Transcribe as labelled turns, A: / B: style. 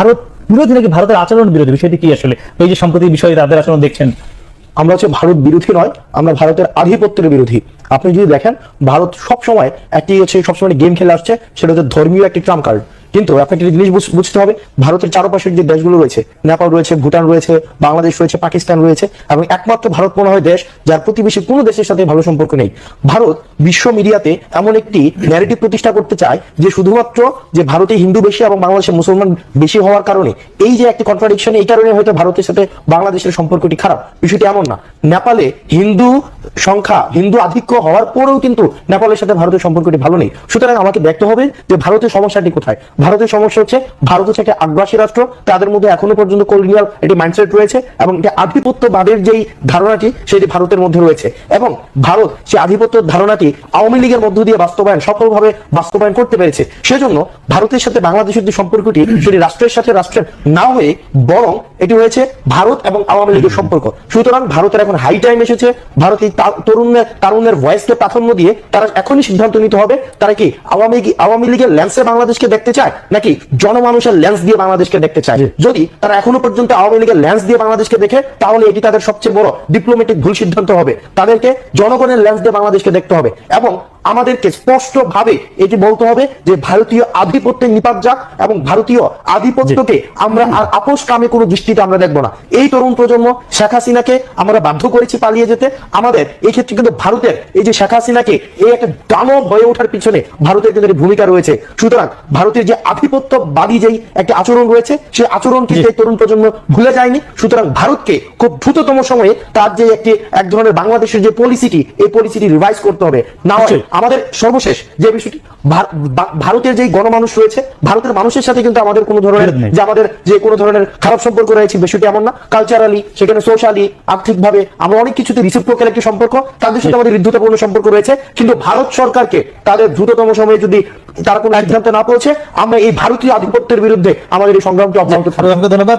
A: ভারত বিরোধী নাকি ভারতের আচরণ বিরোধী? বিষয়টি কি আসলে? এই যে সম্প্রতি বিষয়ে তাদের আচরণ দেখছেন।
B: আমরা হচ্ছে ভারত বিরোধী নয়, আমরা ভারতের আধিপত্যের বিরোধী। আপনি যদি দেখেন, ভারত সবসময় একটি হচ্ছে সবসময় গেম খেলে আসছে, সেটা হচ্ছে ধর্মীয় একটি ট্রাম্প কার্ড। কিন্তু আপনাকে একটা জিনিস বুঝতে হবে, ভারতের চারপাশের যে দেশগুলো রয়েছে, নেপাল রয়েছে, ভুটান রয়েছে, বাংলাদেশ রয়েছে, পাকিস্তান রয়েছে, এবং একমাত্র ভারত মনে হয় দেশ যার প্রতিবেশী কোনো দেশের সাথে ভালো সম্পর্ক নেই। ভারত বিশ্ব মিডিয়াতে এমন একটি ন্যারেটিভ প্রতিষ্ঠা করতে চায় যে শুধুমাত্র যে ভারতে হিন্দু বেশি এবং বাংলাদেশে মুসলমান বেশি হওয়ার কারণে, এই যে একটি কন্ট্রাডিকশন এই কারণে হয়তো ভারতের সাথে বাংলাদেশের সম্পর্কটি খারাপ। বিষয়টি এমন না। নেপালে হিন্দু সংখ্যা, হিন্দু আধিক্য হওয়ার পরেও কিন্তু নেপালের সাথে ভারতের সম্পর্কটি ভালো নেই। সুতরাং আমাকে দেখতে হবে যে ভারতের সমস্যাটি কোথায়। ভারতের সমস্যা হচ্ছে ভারত হচ্ছে একটা আগ্রাসী রাষ্ট্র, তাদের মধ্যে এখনও পর্যন্ত কলোনিয়াল একটি মাইন্ডসেট রয়েছে এবং একটি আধিপত্যবাদের যেই ধারণাটি সেটি ভারতের মধ্যে রয়েছে। এবং ভারত সেই আধিপত্য ধারণাটি আওয়ামী লীগের মধ্য দিয়ে বাস্তবায়ন, সফলভাবে বাস্তবায়ন করতে পেরেছে। সেজন্য ভারতের সাথে বাংলাদেশের যে সম্পর্কটি, সেটি রাষ্ট্রের সাথে রাষ্ট্রের না হয়ে বরং এটি হয়েছে ভারত এবং আওয়ামী লীগের সম্পর্ক। সুতরাং ভারতের এখন হাই টাইম এসেছে। ভারত এই তরুণের তারুণের ভয়েসকে প্রাধান্য দিয়ে তারা এখনই সিদ্ধান্ত নিতে হবে, তারা কি আওয়ামী আওয়ামী লীগের ল্যান্সে বাংলাদেশকে দেখতে চায়? নাকি জনমানুষের লেন্স দিয়ে বাংলাদেশকে দেখতে চায়? যদি তারা এখনও পর্যন্ত আওয়ামী লীগের ল্যান্স দিয়ে বাংলাদেশকে দেখে তাহলে এটি তাদের সবচেয়ে বড় ডিপ্লোমেটিক ভুল সিদ্ধান্ত হবে। তাদেরকে জনগণের লেন্স দিয়ে বাংলাদেশকে দেখতে হবে এবং আমাদেরকে স্পষ্ট ভাবে এটি বলতে হবে যে ভারতীয় আধিপত্যের নিপাত যাক এবং ভারতীয় আধিপত্যকে আমরা আর আপোষ কামে কোনো দৃষ্টিতে আমরা দেখব না। এই তরুণ প্রজন্ম শেখ হাসিনাকে আমরা বাধ্য করেছি পালিয়ে যেতে। আমাদের এই ক্ষেত্রে কিন্তু ভারতের এই যে শেখ হাসিনাকে এই একটা দানব হয়ে ওঠার পিছনে ভারতের কিন্তু ভূমিকা রয়েছে। সুতরাং ভারতের যে আধিপত্যবাদী যেই একটা আচরণ রয়েছে সেই আচরণকে
A: জি।
B: সেই তরুণ প্রজন্ম ভুলে যায়নি। সুতরাং ভারতকে খুব দ্রুততম সময়ে তার যে একটি এক ধরনের বাংলাদেশের যে পলিসিটি এই পলিসিটি রিভাইজ করতে হবে। না হয়। আমাদের সর্বশেষ যে বিষয়টি ভারতের যে গণমানুষ রয়েছে ভারতের মানুষের সাথে কিন্তু আমাদের কোনো ধরনের যে আমাদের যে কোনো ধরনের খারাপ সম্পর্ক রয়েছে বিষয়টি এমন না। কালচারালি সেখানে সোশ্যালি আর্থিকভাবে আমরা অনেক কিছুতে রিসিপ্রোকাল একটি সম্পর্ক তাদের সাথে আমাদের হৃদ্যতাপূর্ণ সম্পর্ক রয়েছে। কিন্তু ভারত সরকারকে তাদের দ্রুততম সময়ে যদি তারা কোনো সিদ্ধান্ত না পৌঁছে আমরা এই ভারতীয় আধিপত্যের বিরুদ্ধে আমাদের এই সংগ্রামটি অব্যাহত
A: ধন্যবাদ।